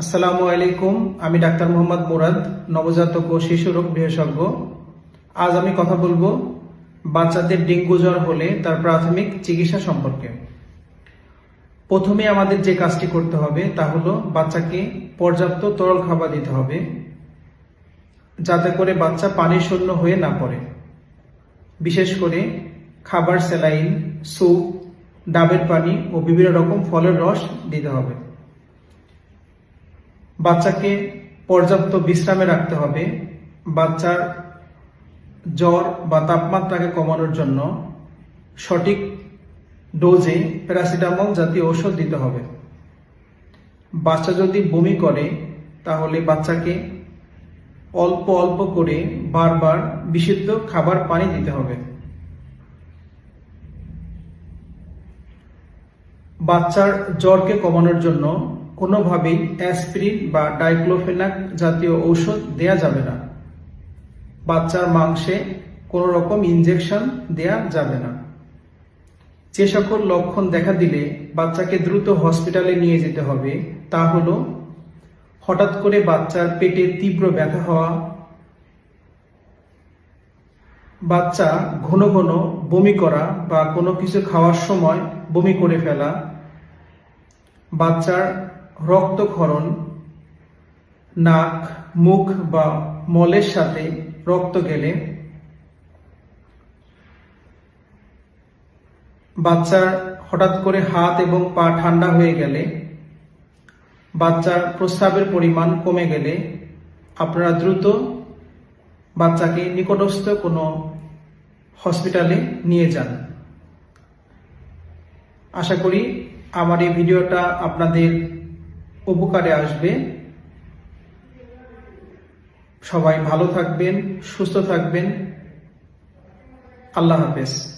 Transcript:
আসসালামু আলাইকুম, আমি ডাক্তার মোহাম্মদ মুরাদ, নবজাতক ও শিশু রোগ বিশেষজ্ঞ। আজ আমি কথা বলব বাচ্চাদের ডেঙ্গু জ্বর হলে তার প্রাথমিক চিকিৎসা সম্পর্কে। প্রথমে আমাদের যে কাজটি করতে হবে তা হলো বাচ্চাকে পর্যাপ্ত তরল খাবার দিতে হবে, যাতে করে বাচ্চা পানি শূন্য হয়ে না পড়ে। বিশেষ করে খাবার, স্যালাইন, স্যুপ, ডাবের পানি ও বিভিন্ন রকম ফলের রস দিতে হবে। বাচ্চাকে পর্যাপ্ত বিশ্রামে রাখতে হবে। বাচ্চার জ্বর বা তাপমাত্রাকে কমানোর জন্য সঠিক ডোজে প্যারাসিটামল জাতীয় ঔষধ দিতে হবে। বাচ্চা যদি বমি করে, তাহলে বাচ্চাকে অল্প অল্প করে বারবার বিশুদ্ধ খাবার পানি দিতে হবে। বাচ্চার জ্বরকে কমানোর জন্য কোনোভাবেই অ্যাসপিরিন বা ডাইক্লোফেনাক জাতীয় ঔষধ দেয়া যাবে না। বাচ্চার মাংসে কোনো রকম ইনজেকশন দেয়া যাবে না। যে সকল লক্ষণ দেখা দিলে বাচ্চাকে দ্রুত হসপিটালে নিয়ে যেতে হবে, তা হলো, হঠাৎ করে বাচ্চার পেটে তীব্র ব্যথা হওয়া, বাচ্চা ঘন ঘন বমি করা বা কোনো কিছু খাওয়ার সময় বমি করে ফেলা, বাচ্চার রক্তক্ষরণ, নাক, মুখ বা মলের সাথে রক্ত গেলে বাচ্চার হঠাৎ করে হাত এবং পা ঠান্ডা হয়ে গেলে, বাচ্চার প্রস্রাবের পরিমাণ কমে গেলে আপনারা দ্রুত বাচ্চাকে নিকটস্থ কোনো হসপিটালে নিয়ে যান। আশা করি আমার এই ভিডিওটা আপনাদের উপকারে আসবে। সবাই ভালো থাকবেন সুস্থ থাকবেন। আল্লাহ হাফেজ।